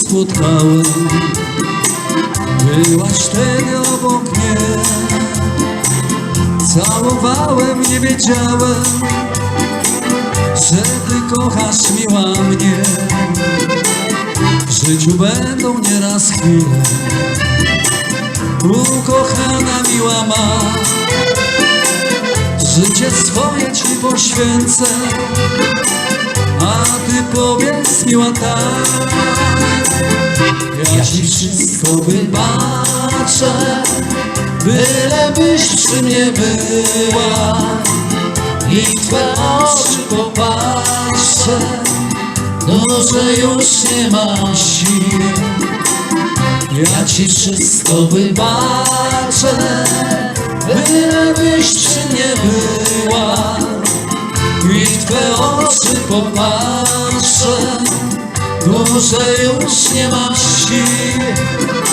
Spotkałem Byłaś wtedy obok mnie. Całowałem, nie wiedziałem Że ty kochasz miła mnie W życiu będą nieraz chwile. Ukochana miła ma. Życie swoje ci poświęcę. A ty powiedz miła tak Ja ci wszystko wybaczę Byle byś przy mnie była. I twe oczy popatrzę To, że już nie mam sił. Ja ci wszystko wybaczę Byle byś przy mnie była. I twe oczy popatrzę Że już nie mam sił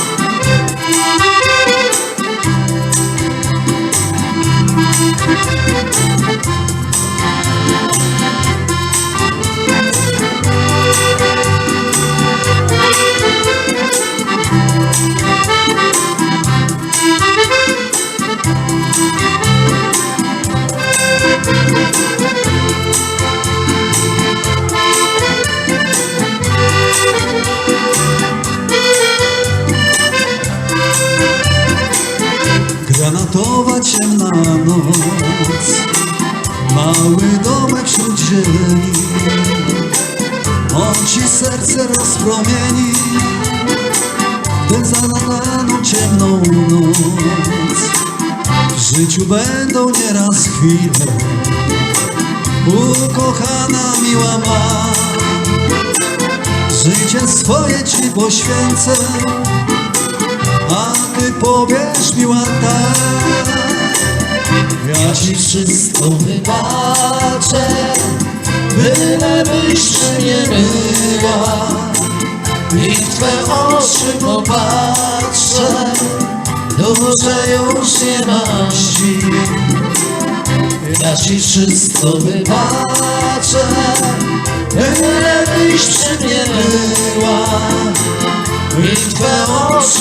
Mały domek wśród zieleni On ci serce rozpromieni Tę zanadaną ciemną noc W życiu będą nieraz chwile. Ukochana miła ma Życie swoje ci poświęcę a ty powiesz miła tak ci wszystko wybaczę Byle byś przy mnie była I w twe oczy popatrzę że już nie mam sił Ja ci wszystko wybaczę Byle byś przy mnie była i w Twe oczy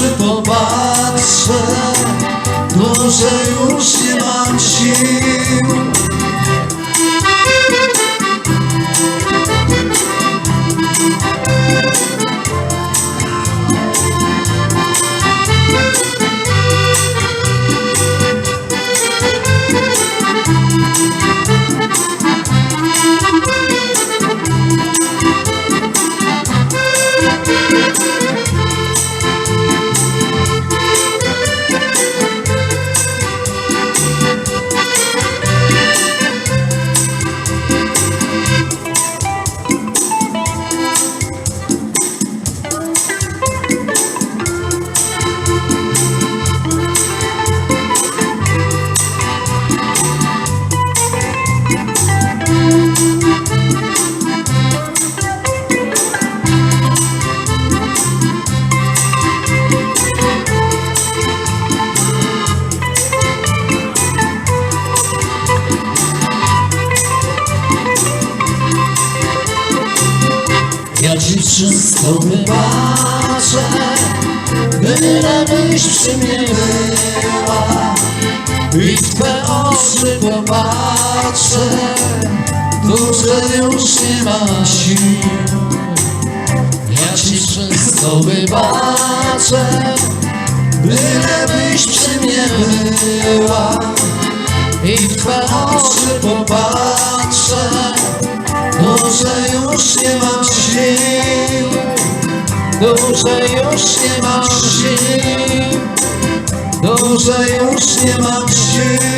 ci wszystko wybaczę Byle byś przy mnie była I w Twe oczy popatrzę. To, że już nie ma sił. Ja ci wszystko wybaczę Byle byś przy mnie była I w Twe oczy popatrzę. To, że już nie mam nie mam sił że już nie mam sił